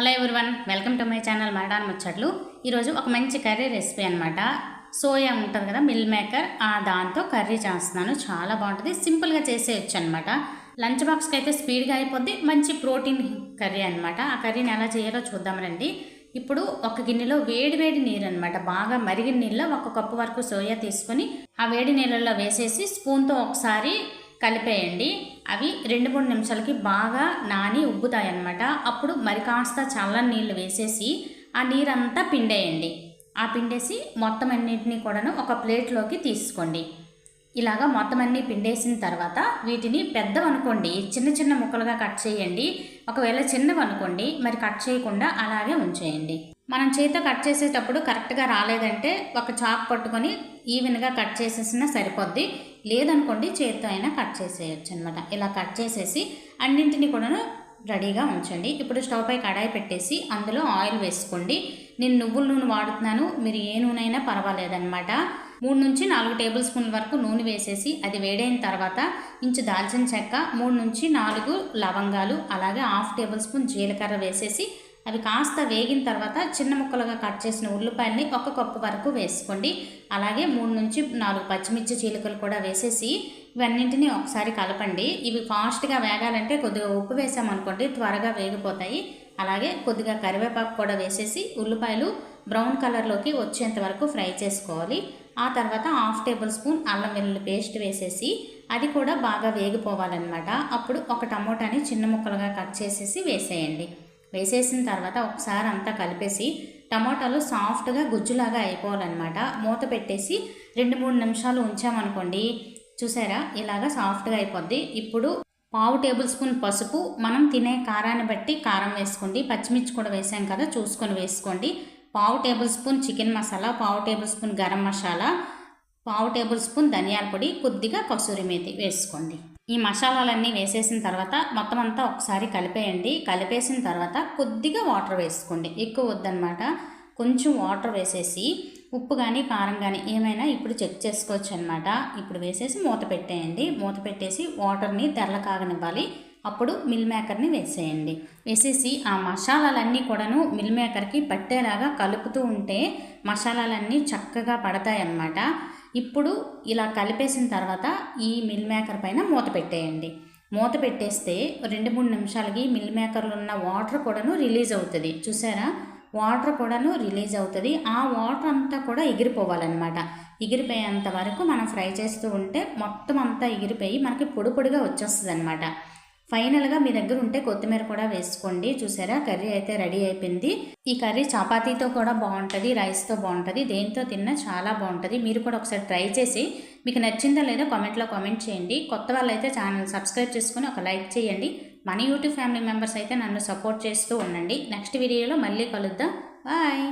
Hello one welcome to my channel మరడాన్ ముచ్చట్లు ఈరోజు ఒక మంచి కర్రీ రెసిపీ అనమాట సోయా ఉంటుంది కదా మిల్ మేకర్ ఆ దాంతో కర్రీ చేస్తున్నాను. చాలా బాగుంటుంది సింపుల్గా చేసేయచ్చు అనమాట లంచ్ బాక్స్కి అయితే స్పీడ్గా అయిపోద్ది మంచి ప్రోటీన్ కర్రీ అనమాట ఆ కర్రీని ఎలా చేయాలో చూద్దాం రండి. ఇప్పుడు ఒక గిన్నెలో వేడి వేడి నీరు అనమాట బాగా మరిగిన నీళ్ళలో ఒక కప్పు వరకు సోయా తీసుకొని ఆ వేడి నీళ్ళల్లో వేసేసి స్పూన్తో ఒకసారి కలిపేయండి. అవి రెండు మూడు నిమిషాలకి బాగా నాని ఉబ్బుతాయి అన్నమాట అప్పుడు మరి కాస్త చల్లని నీళ్ళు వేసేసి ఆ నీరంతా పిండేయండి. ఆ పిండేసి మొత్తం అన్నింటినీ కూడాను ఒక ప్లేట్లోకి తీసుకోండి. ఇలాగా మొత్తం అన్నీ పిండేసిన తర్వాత వీటిని పెద్దవనుకోండి చిన్న చిన్న ముక్కలుగా కట్ చేయండి. ఒకవేళ చిన్నవి అనుకోండి మరి కట్ చేయకుండా అలాగే ఉంచేయండి. మనం చేతితో కట్ చేసేటప్పుడు కరెక్ట్గా రాలేదంటే ఒక చాక్ పట్టుకొని ఈవెన్గా కట్ చేసేసినా సరిపోద్ది. లేదనుకోండి చేతితో అయినా కట్ చేసేయచ్చు అనమాట ఇలా కట్ చేసేసి అన్నింటినీ కూడాను రెడీగా ఉంచండి. ఇప్పుడు స్టవ్ పై కడాయి పెట్టేసి అందులో ఆయిల్ వేసుకోండి. నేను నువ్వుల నూనె వాడుతున్నాను. మీరు ఏ నూనె అయినా పర్వాలేదన్నమాట మూడు నుంచి నాలుగు టేబుల్ స్పూన్ల వరకు నూనె వేసేసి అది వేడైన తర్వాత ఇంచు దాల్చిన చెక్క మూడు నుంచి నాలుగు లవంగాలు అలాగే హాఫ్ టేబుల్ స్పూన్ జీలకర్ర వేసేసి అవి కాస్త వేగిన తర్వాత చిన్న ముక్కలుగా కట్ చేసిన ఉల్లిపాయల్ని ఒక కప్పు వరకు వేసుకోండి. అలాగే మూడు నుంచి నాలుగు పచ్చిమిర్చి చీలికలు కూడా వేసేసి ఇవన్నింటినీ ఒకసారి కలపండి. ఇవి ఫాస్ట్గా వేగాలంటే కొద్దిగా ఉప్పు వేసామనుకోండి త్వరగా వేగిపోతాయి. అలాగే కొద్దిగా కరివేపాకు కూడా వేసేసి ఉల్లిపాయలు బ్రౌన్ కలర్లోకి వచ్చేంత వరకు ఫ్రై చేసుకోవాలి. ఆ తర్వాత హాఫ్ టేబుల్ స్పూన్ అల్లం వెల్లుల్లి పేస్ట్ వేసేసి అది కూడా బాగా వేగిపోవాలన్నమాట. అప్పుడు ఒక టమోటాని చిన్న ముక్కలుగా కట్ చేసేసి వేసేయండి. వేసేసిన తర్వాత ఒకసారి అంతా కలిపేసి టమాటాలు సాఫ్ట్గా గుజ్జులాగా అయిపోవాలన్నమాట. మూత పెట్టేసి రెండు మూడు నిమిషాలు ఉంచామనుకోండి. చూసారా? ఇలాగా సాఫ్ట్గా అయిపోద్ది. ఇప్పుడు పావు టేబుల్ స్పూన్ పసుపు మనం తినే కారాన్ని బట్టి కారం వేసుకోండి. పచ్చిమిర్చి కూడా వేసాం కదా చూసుకొని వేసుకోండి. పావు టేబుల్ స్పూన్ చికెన్ మసాలా పావు టేబుల్ స్పూన్ గరం మసాలా పావు టేబుల్ స్పూన్ ధనియాల పొడి కొద్దిగా కసూరి మేతి వేసుకోండి. ఈ మసాలాలన్నీ వేసేసిన తర్వాత మొత్తం అంతా ఒకసారి కలిపేయండి. కలిపేసిన తర్వాత కొద్దిగా వాటర్ వేసుకోండి. ఎక్కువ వద్దనమాట కొంచెం వాటర్ వేసేసి ఉప్పు కానీ కారం కానీ ఏమైనా ఇప్పుడు చెక్ చేసుకోవచ్చు అనమాట ఇప్పుడు వేసేసి మూత పెట్టేయండి. మూత పెట్టేసి వాటర్ని తెరల కాగనివ్వాలి. అప్పుడు మిల్ మేకర్ని వేసేయండి. వేసేసి ఆ మసాలాలన్నీ కూడాను మిల్ మేకర్కి పట్టేలాగా కలుపుతూ ఉంటే మసాలాలన్నీ చక్కగా పడతాయి అన్నమాట ఇప్పుడు ఇలా కలిపేసిన తర్వాత ఈ మిల్ మేకర్ పైన మూత పెట్టేయండి. మూత పెట్టేస్తే రెండు మూడు నిమిషాలకి మిల్ మేకర్లో ఉన్న వాటర్ కూడాను రిలీజ్ అవుతుంది. చూసారా? వాటర్ కూడాను రిలీజ్ అవుతుంది. ఆ వాటర్ అంతా కూడా ఎగిరిపోవాలన్నమాట. ఎగిరిపోయేంత వరకు మనం ఫ్రై చేస్తూ ఉంటే మొత్తం అంతా ఎగిరిపోయి మనకి పొడి పొడిగా వచ్చేస్తుంది అనమాట ఫైనల్గా మీ దగ్గర ఉంటే కొత్తిమీర కూడా వేసుకోండి. చూసారా? కర్రీ అయితే రెడీ అయిపోయింది. ఈ కర్రీ చపాతీతో కూడా బాగుంటుంది రైస్తో బాగుంటుంది. దేంతో తిన్నా చాలా బాగుంటుంది. మీరు కూడా ఒకసారి ట్రై చేసి మీకు నచ్చిందో లేదో కామెంట్లో కామెంట్ చేయండి. కొత్త వాళ్ళైతే ఛానల్ సబ్స్క్రైబ్ చేసుకుని ఒక లైక్ చేయండి. మన యూట్యూబ్ ఫ్యామిలీ మెంబర్స్ అయితే నన్ను సపోర్ట్ చేస్తూ ఉండండి. నెక్స్ట్ వీడియోలో మళ్ళీ కలుద్దాం. బాయ్!